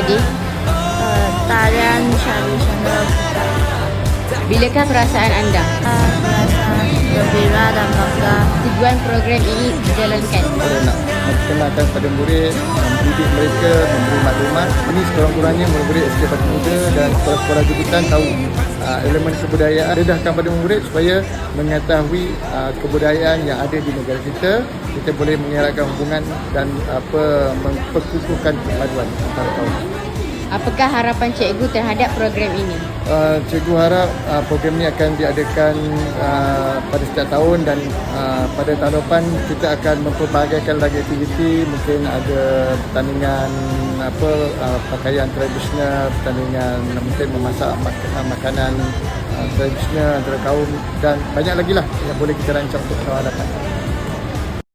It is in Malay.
tadi uh, tarian syarul-syarul bilakah perasaan anda? Uh, perasaan gembira dan bangga tujuan program ini dijalankan? Uh, nak memperkenalkan pada murid, mendidik mereka, memberi maklumat. Ini sekurang-kurangnya murid-murid SD Pati Muda dan sekolah-sekolah jemputan tahu uh, elemen kebudayaan. Dedahkan pada murid supaya mengetahui uh, kebudayaan yang ada di negara kita. Kita boleh mengeratkan hubungan dan apa memperkukuhkan perpaduan antara kaum. Apakah harapan cikgu terhadap program ini? Uh, cikgu harap uh, program ini akan diadakan uh, pada setiap tahun dan uh, pada tahun depan kita akan mempelbagaikan lagi aktiviti mungkin ada pertandingan apa uh, pakaian tradisional pertandingan mungkin memasak mak- uh, makanan uh, tradisional antara kaum dan banyak lagi lah yang boleh kita rancang untuk tahun hadapan.